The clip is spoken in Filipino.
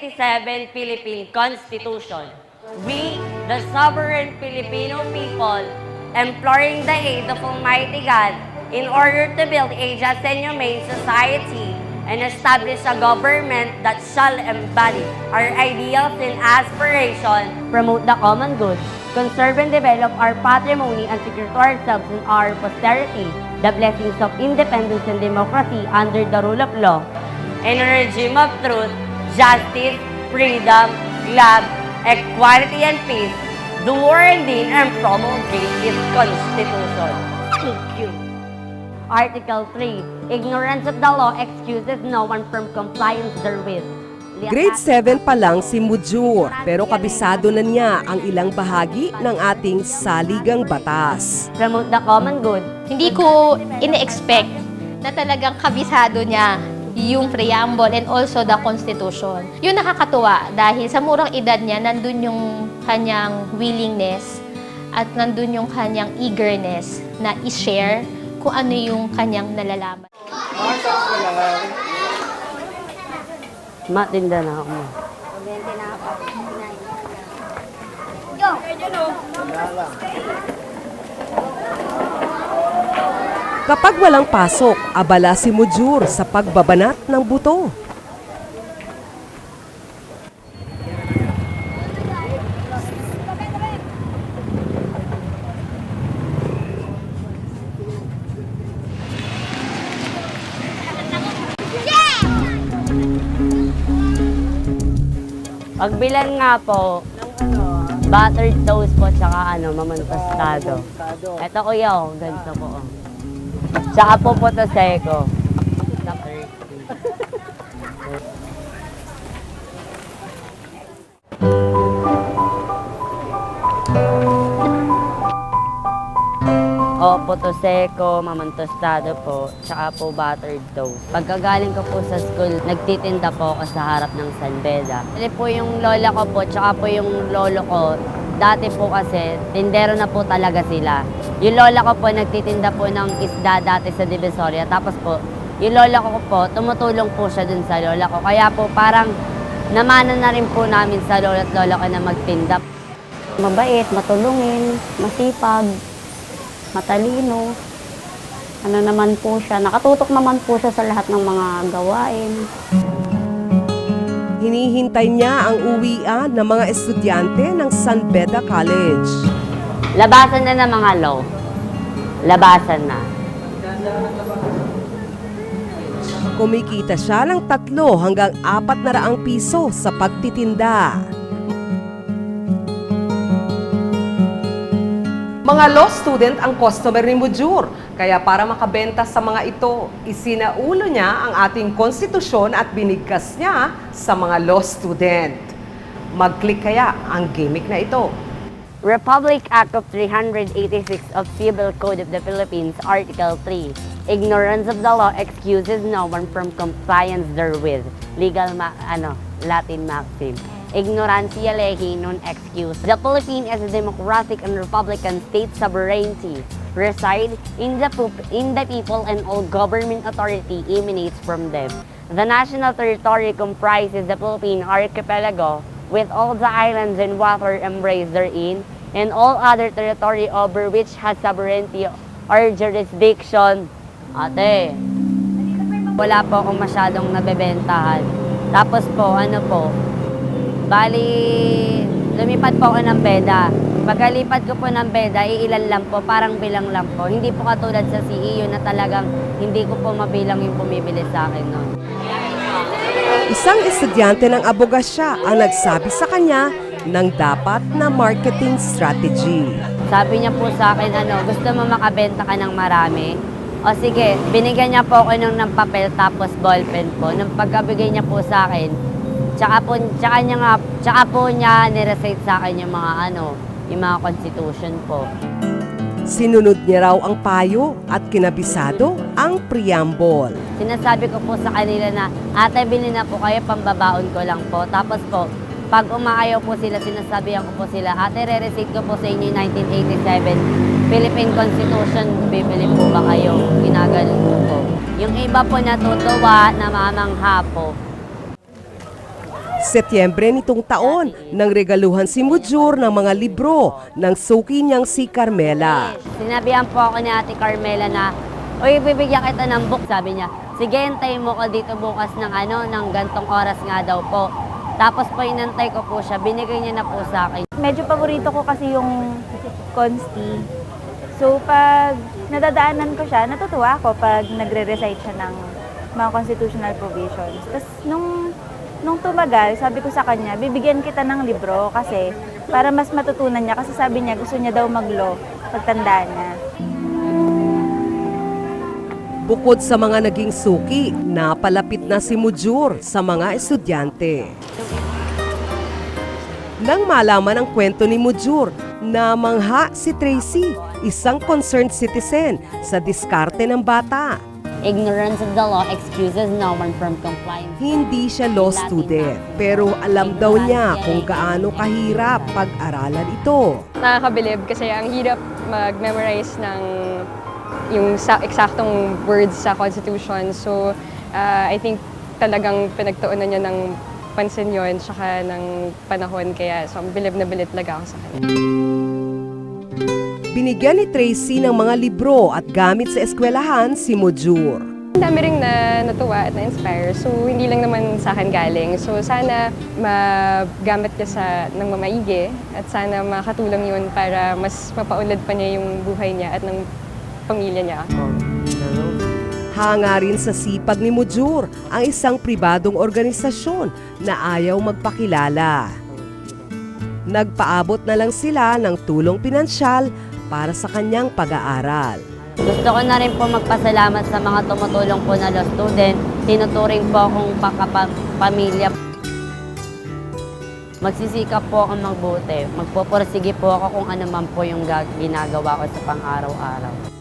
1987 Philippine Constitution. We, the sovereign Filipino people, imploring the aid of Almighty God in order to build a just and humane society and establish a government that shall embody our ideals and aspirations, promote the common good, conserve and develop our patrimony and secure to ourselves and our posterity the blessings of independence and democracy under the rule of law, and a regime of truth, justice, freedom, love, equality, and peace, do ordain and promulgate its Constitution. Thank you. Article 3. Ignorance of the law excuses no one from compliance therewith. Grade 7 pa lang si Mujur, pero kabisado na niya ang ilang bahagi ng ating saligang batas. Promote the common good. Hindi ko ine-expect na talagang kabisado niya yung preamble and also the Constitution. Yun nakakatuwa dahil sa murang edad niya, nandun yung kanyang willingness at nandun yung kanyang eagerness na i-share kung ano yung kanyang nalalaman. Matinda na ako. Kapag walang pasok, abala si Mujur sa pagbabanat ng buto. Pagbilan nga po, buttered toast po, tsaka ano, mamantostado. Ito kuya, oh, ganito po. oh. To seko. Sa 30. Opo, to seko, mamantostado po, tsaka po buttered toast. Pagkagaling ko po sa school, nagtitinda po ako sa harap ng San Beda. Kasi po yung lola ko po, tsaka po yung lolo ko, dati po kasi, tindero na po talaga sila. Yung lola ko po, nagtitinda po ng isda dati sa Divisoria. Tapos po, yung lola ko po, tumutulong po siya dun sa lola ko. Kaya po, parang namana na rin po namin sa lola at lola ko na magtinda. Mabait, matulungin, masipag, matalino. Ano naman po siya, nakatutok naman po siya sa lahat ng mga gawain. Hinihintay niya ang uwian ng mga estudyante ng San Beda College. Labasan na ng mga law. Labasan na. Kumikita siya ng tatlo hanggang apat na raang piso sa pagtitinda. Mga law student ang customer ni Mujur. Kaya para makabenta sa mga ito, isinaulo niya ang ating konstitusyon at binigkas niya sa mga law student. Mag-click kaya ang gimmick na ito. Republic Act of 386 of Civil Code of the Philippines, Article 3. Ignorance of the law excuses no one from compliance therewith. Legal ma ano, Latin maxim. Ignorantia lehi non excuse. The Philippines as a democratic and republican state sovereignty reside in the, in the people and all government authority emanates from them. The national territory comprises the Philippine archipelago with all the islands and water embraced therein, and all other territory over which has sovereignty or jurisdiction. Ate, wala po akong masyadong nabebentahan. Tapos po, ano po, bali, lumipat po ako ng beda. Pagkalipat ko po ng beda, iilan lang po, parang bilang lang po. Hindi po katulad sa CEO na talagang hindi ko po mabilang yung bumibili sa akin noon. Isang estudyante ng abogasya ang nagsabi sa kanya ng dapat na marketing strategy. Sabi niya po sa akin, ano, gusto mo makabenta ka ng marami? O sige, binigyan niya po ako ng, ng papel tapos ballpen po. Nung pagkabigay niya po sa akin, tsaka po, tsaka niya nga, tsaka po niya nirecite sa akin yung mga ano, yung mga constitution po. Sinunod niya raw ang payo at kinabisado ang preamble. Sinasabi ko po sa kanila na, ate, bilhin na po kayo, pambabaon ko lang po. Tapos po, pag umaayaw po sila, sinasabihan ko po sila, ate, re-receipt ko po sa inyo yung 1987 Philippine Constitution, bibili po ba kayo? Ginaganon ko po. Yung iba po natutuwa, namamangha po. Setyembre nitong taon, nang regaluhan si Mujur ng mga libro ng suki niyang si Carmela. Sinabihan po ako ni Ate Carmela na, Uy, bibigyan kita ng book. Sabi niya, sige, hintayin mo ko dito bukas ng ano, ng gantong oras nga daw po. Tapos po inantay ko po siya, binigay niya na po sa akin. Medyo paborito ko kasi yung Consti. So, pag nadadaanan ko siya, natutuwa ako pag nagre-recite siya ng mga constitutional provisions. Tapos, nung, nung tumagal, sabi ko sa kanya, bibigyan kita ng libro kasi para mas matutunan niya. Kasi sabi niya, gusto niya daw mag-law pagtanda niya. Bukod sa mga naging suki, napalapit na si Mujur sa mga estudyante. Nang malaman ang kwento ni Mujur, namangha si Tracy, isang concerned citizen sa diskarte ng bata. Ignorance of the law excuses no one from compliance. Hindi siya law student, pero alam daw niya kung gaano kahirap pag-aralan ito. nakakabilib kasi ang hirap mag-memorize ng yung sa eksaktong words sa Constitution. So, uh, I think talagang pinagtuunan niya ng pansin yon tsaka ng panahon. Kaya so, bilib na bilib talaga ako sa kanya. Binigyan ni Tracy ng mga libro at gamit sa eskwelahan si Mujur. Ang dami rin na natuwa at na-inspire. So, hindi lang naman sa akin galing. So, sana magamit niya sa ng mamaigi at sana makatulong yun para mas mapaunlad pa niya yung buhay niya at ng pamilya niya. Hanga rin sa sipag ni Mujur ang isang pribadong organisasyon na ayaw magpakilala. Nagpaabot na lang sila ng tulong pinansyal para sa kanyang pag-aaral. Gusto ko na rin po magpasalamat sa mga tumutulong po na law student. Tinuturing po akong pakapamilya. Magsisikap po ako magbuti. Magpupursige po ako kung ano man po yung ginagawa ko sa pang-araw-araw.